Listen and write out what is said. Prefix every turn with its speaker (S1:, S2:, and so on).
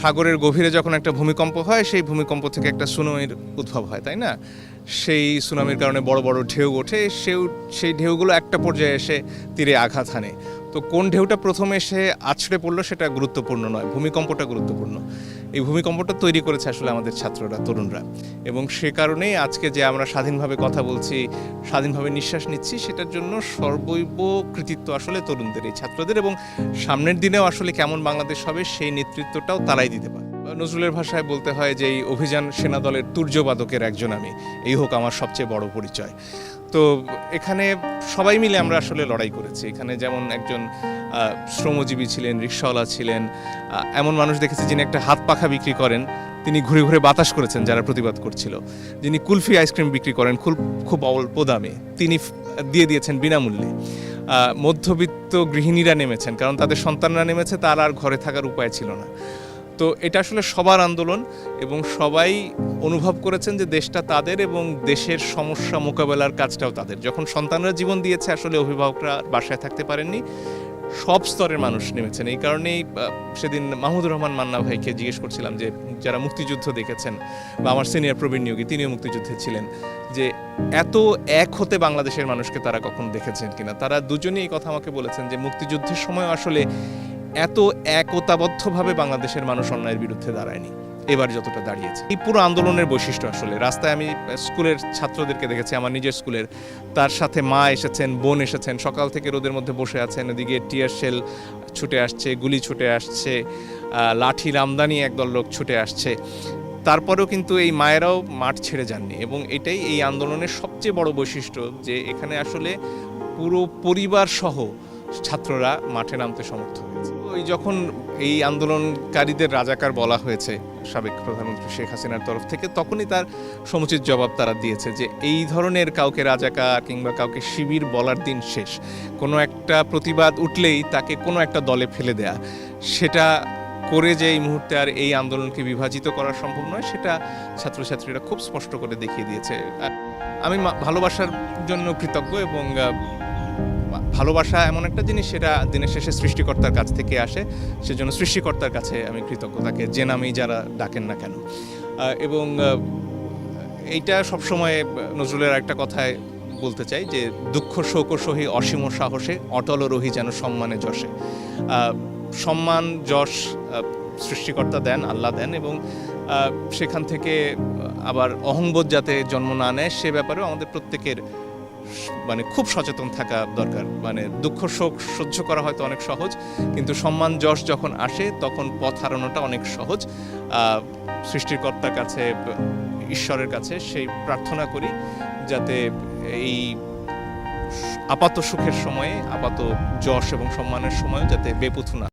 S1: সাগরের গভীরে যখন একটা ভূমিকম্প হয়, সেই ভূমিকম্প থেকে একটা সুনামির উদ্ভব হয়, তাই না? সেই সুনামির কারণে বড় বড় ঢেউ ওঠে সেও সেই ঢেউগুলো একটা পর্যায়ে এসে তীরে আঘাত হানে। তো কোন ঢেউটা প্রথমে এসে আছড়ে পড়ল সেটা গুরুত্বপূর্ণ নয়, ভূমিকম্পটা গুরুত্বপূর্ণ। এই ভূমিকম্পটা তৈরি করেছে আসলে আমাদের ছাত্ররা, তরুণরা। এবং সে কারণেই আজকে যে আমরা স্বাধীনভাবে কথা বলছি, স্বাধীনভাবে নিঃশ্বাস নিচ্ছি, সেটার জন্য সর্বৈব কৃতিত্ব আসলে তরুণদের, এই ছাত্রদের এবং সামনের দিনেও আসলে কেমন বাংলাদেশ হবে সেই নেতৃত্বটাও তারাই দিতে পারে। নজরুলের ভাষায় বলতে হয় যে, এই অভিযান সেনা দলের তুর্যবাদকের একজন আমি। এই হোক আমার সবচেয়ে বড় পরিচয়। তো এখানে সবাই মিলে আমরা আসলে লড়াই করেছি। এখানে যেমন একজন শ্রমজীবী ছিলেন, রিক্সাওয়ালা ছিলেন এমন মানুষ দেখেছি যিনি একটা হাত পাখা বিক্রি করেন। তিনি ঘুরে ঘুরে বাতাস করেছেন যারা প্রতিবাদ করছিল। যিনি কুলফি আইসক্রিম বিক্রি করেন খুব খুব অল্প দামে। তিনি দিয়ে দিয়েছেন বিনামূল্যে। মধ্যবিত্ত গৃহিণীরা নেমেছেন, কারণ তাদের সন্তানরা নেমেছে, তার আর ঘরে থাকার উপায় ছিল না। তো এটা আসলে সবার আন্দোলন এবং সবাই অনুভব করেছেন যে দেশটা তাদের এবং দেশের সমস্যা মোকাবেলার কাজটাও তাদের। যখন সন্তানরা জীবন দিয়েছে, আসলে অভিভাবকরা বাসায় থাকতে পারেননি। সব স্তরের মানুষ নেমেছেন। এই কারণেই সেদিন মাহমুদুর রহমান মান্না ভাইকে জিজ্ঞেস করছিলাম যে, যারা মুক্তিযুদ্ধ দেখেছেন বা আমার সিনিয়র প্রবীণ নিয়োগী, তিনিও মুক্তিযুদ্ধে ছিলেন, যে এত এক হতে বাংলাদেশের মানুষকে তারা কখন দেখেছেন কিনা? তারা দুজনেই এই কথা আমাকে বলেছেন যে, মুক্তিযুদ্ধের সময় আসলে এত একতাবদ্ধভাবে বাংলাদেশের মানুষ অন্যায়ের বিরুদ্ধে দাঁড়ায়নি। এবার যতটা দাঁড়িয়েছে। এই পুরো আন্দোলনের বৈশিষ্ট্য আসলে রাস্তায় আমি স্কুলের ছাত্রদেরকে দেখেছি আমার নিজের স্কুলের। তার সাথে মা এসেছেন বোন এসেছেন সকাল থেকে রোদের মধ্যে বসে আছেন এদিকে টিয়ার শেল ছুটে আসছে গুলি ছুটে আসছে আহ, লাঠি রামদানি একদল লোক ছুটে আসছে। তারপরেও কিন্তু এই মায়েরাও মাঠ ছেড়ে যাননি এবং এটাই এই আন্দোলনের সবচেয়ে বড় বৈশিষ্ট্য যে এখানে আসলে পুরো পরিবার সহ ছাত্ররা মাঠে নামতে সমর্থ। ওই যখন এই আন্দোলনকারীদের রাজাকার বলা হয়েছে, সাবেক প্রধানমন্ত্রী শেখ হাসিনার তরফ থেকে, তখনই তার সমুচিত জবাব তারা দিয়েছে যে এই ধরনের কাউকে রাজাকার কিংবা কাউকে শিবির বলার দিন শেষ। কোনো একটা প্রতিবাদ উঠলেই তাকে কোনো একটা দলে ফেলে দেয়া। সেটা করে যে এই মুহূর্তে আর এই আন্দোলনকে বিভাজিত করা সম্ভব নয়, সেটা ছাত্রছাত্রীরা খুব স্পষ্ট করে দেখিয়ে দিয়েছে। আমি ভালোবাসার জন্য কৃতজ্ঞ এবং ভালোবাসা এমন একটা জিনিস সেটা দিনের শেষে সৃষ্টিকর্তার কাছ থেকে আসে, সেজন্য সৃষ্টিকর্তার কাছে আমি কৃতজ্ঞ তাকে যে নামেই যারা ডাকেন না কেন। এবং এইটা সবসময় নজরুলের একটা কথায় বলতে চাই যে, দুঃখ শোক সহি অসীম সাহসে অটল রহি যেন সম্মানে যশে। সম্মান, যশ সৃষ্টিকর্তা দেন, আল্লাহ দেন এবং সেখান থেকে আবার অহংবোধ যাতে জন্ম না নেয় সে ব্যাপারেও আমাদের প্রত্যেকের মানে খুব সচেতন থাকা দরকার। মানে দুঃখ শোক সহ্য করা হয়তো অনেক সহজ, কিন্তু সম্মান যশ যখন আসে, তখন পথ হারানোটা অনেক সহজ। সৃষ্টিকর্তার কাছে, ঈশ্বরের কাছে সেই প্রার্থনা করি যাতে এই আপাত সুখের সময়ে, আপাত যশ এবং সম্মানের সময়ও যাতে বেপুথু না